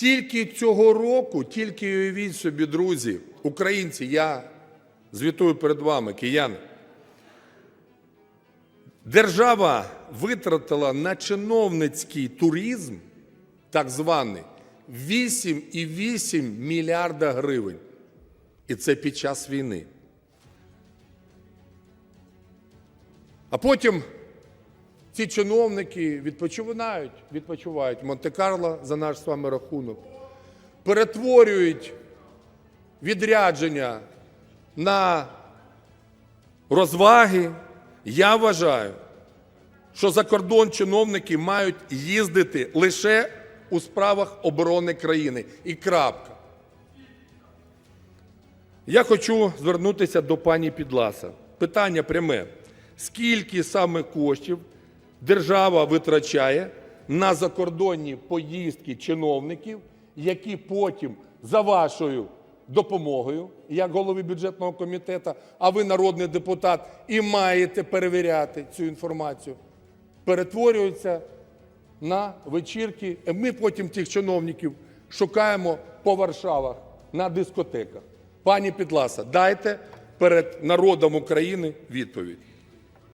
Тільки цього року, тільки уявіть собі, друзі, українці, я звітую перед вами, кияни. Держава витратила на чиновницький туризм, так званий, 8,8 мільярда гривень. І це під час війни. А потім ці чиновники відпочивають, відпочивають Монте-Карло за наш з вами рахунок, перетворюють відрядження на розваги. Я вважаю, що за кордон чиновники мають їздити лише у справах оборони країни. І крапка. Я хочу звернутися до пані Підласа. Питання пряме. Скільки саме коштів держава витрачає на закордонні поїздки чиновників, які потім за вашою допомогою, як голови бюджетного комітету, а ви народний депутат і маєте перевіряти цю інформацію, перетворюються на вечірки. Ми потім тих чиновників шукаємо по Варшавах на дискотеках. Пані Підласа, дайте перед народом України відповідь.